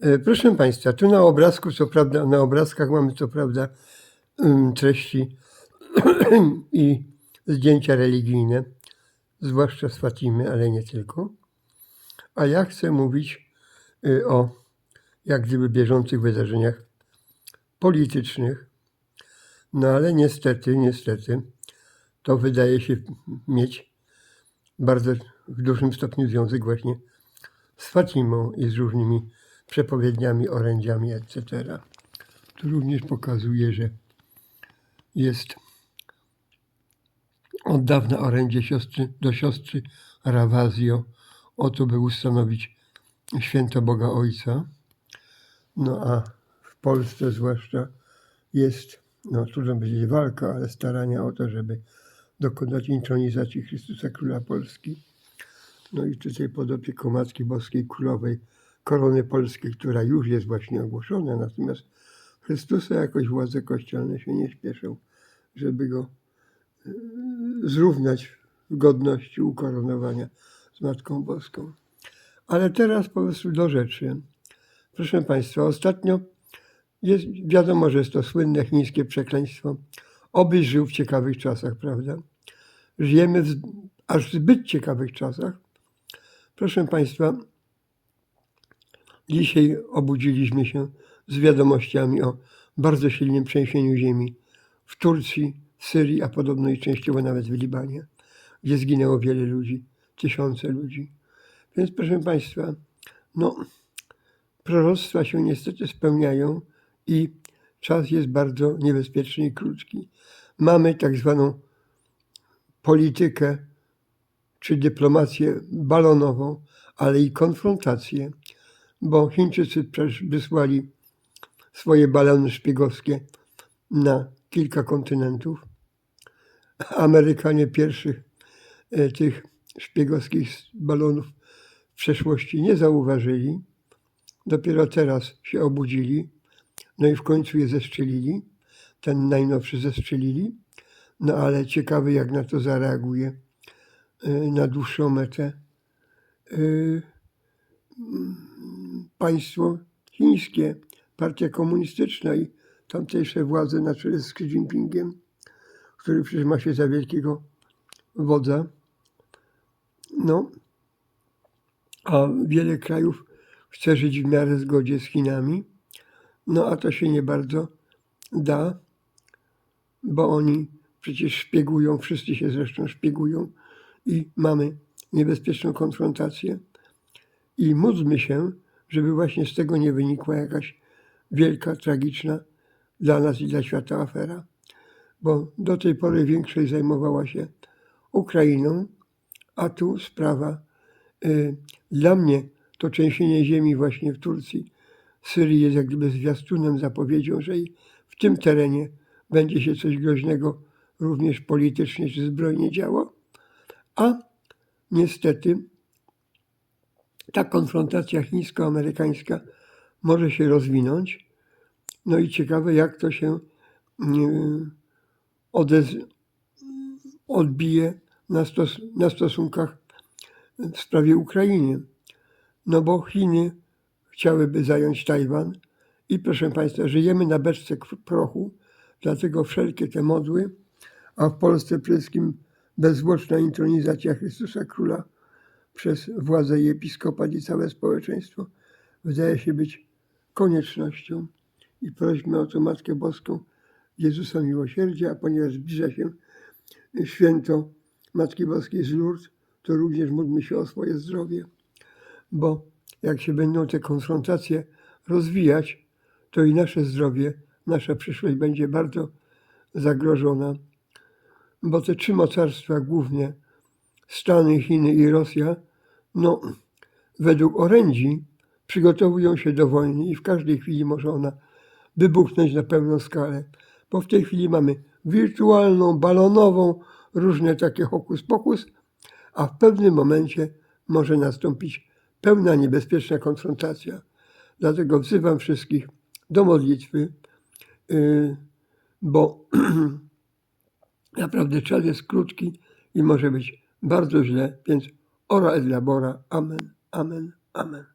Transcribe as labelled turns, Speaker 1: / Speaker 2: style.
Speaker 1: E, Proszę Państwa, tu na obrazku, co prawda, na obrazkach mamy co prawda ym, treści i zdjęcia religijne, zwłaszcza z Fatimy, ale nie tylko. A ja chcę mówić y, o jak gdyby bieżących wydarzeniach politycznych. No ale niestety, niestety, to wydaje się mieć bardzo w dużym stopniu związek właśnie z Fatimą i z różnymi przepowiedniami, orędziami, etc. To również pokazuje, że jest od dawna orędzie siostry, do siostry Ravazio o to, by ustanowić święto Boga Ojca. No a w Polsce zwłaszcza jest, no trudno powiedzieć walka, ale starania o to, żeby dokonać intronizacji Chrystusa Króla Polski. No i tutaj pod opieką Matki Boskiej Królowej Korony Polskiej, która już jest właśnie ogłoszona, natomiast Chrystusa jakoś władze kościelne się nie śpieszą, żeby go y, zrównać w godności ukoronowania z Matką Boską. Ale teraz po prostu do rzeczy. Proszę Państwa, ostatnio jest, wiadomo, że jest to słynne chińskie przekleństwo. Obyś żył w ciekawych czasach, prawda? Żyjemy w aż zbyt ciekawych czasach. Proszę Państwa, dzisiaj obudziliśmy się z wiadomościami o bardzo silnym trzęsieniu ziemi w Turcji, Syrii, a podobno i częściowo nawet w Libanie, gdzie zginęło wiele ludzi, tysiące ludzi. Więc proszę Państwa, no, proroctwa się niestety spełniają i czas jest bardzo niebezpieczny i krótki. Mamy tak zwaną politykę czy dyplomację balonową, ale i konfrontację, bo Chińczycy przecież wysłali swoje balony szpiegowskie na kilka kontynentów. Amerykanie pierwszych e, tych szpiegowskich balonów w przeszłości nie zauważyli. Dopiero teraz się obudzili, no i w końcu je zestrzelili. Ten najnowszy zestrzelili. No ale ciekawy, jak na to zareaguje y, na dłuższą metę mm, państwo chińskie, partia komunistyczna i tamtejsze władze na czele z Xi Jinpingiem, który przecież ma się za wielkiego wodza. No, a wiele krajów chce żyć w miarę zgodzie z Chinami, no a to się nie bardzo da, bo oni przecież szpiegują, wszyscy się zresztą szpiegują i mamy niebezpieczną konfrontację. I módlmy się, żeby właśnie z tego nie wynikła jakaś wielka, tragiczna dla nas i dla świata afera. Bo do tej pory większość zajmowała się Ukrainą, a tu sprawa y, dla mnie to trzęsienie ziemi właśnie w Turcji, Syrii jest jak gdyby zwiastunem, zapowiedzią, że i w tym terenie będzie się coś groźnego również politycznie czy zbrojnie działo, a niestety ta konfrontacja chińsko-amerykańska może się rozwinąć. No i ciekawe, jak to się odbije na, stos- na stosunkach w sprawie Ukrainy. No bo Chiny chciałyby zająć Tajwan i proszę Państwa, żyjemy na beczce prochu, dlatego wszelkie te modły, a w Polsce przede wszystkim bezzwłoczna intronizacja Chrystusa Króla przez władzę i episkopat i całe społeczeństwo wydaje się być koniecznością i prośmy o to Matkę Boską Jezusa Miłosierdzia, a ponieważ zbliża się święto Matki Boskiej z Lourdes, to również módlmy się o swoje zdrowie, bo jak się będą te konfrontacje rozwijać, to i nasze zdrowie, nasza przyszłość będzie bardzo zagrożona, bo te trzy mocarstwa głównie, Stany, Chiny i Rosja, no według orędzi przygotowują się do wojny i w każdej chwili może ona wybuchnąć na pełną skalę, bo w tej chwili mamy wirtualną, balonową, różne takie hokus pokus, a w pewnym momencie może nastąpić pełna niebezpieczna konfrontacja. Dlatego wzywam wszystkich do modlitwy, yy, bo naprawdę czas jest krótki i może być bardzo źle, więc ora et labora. Amen, amen, amen.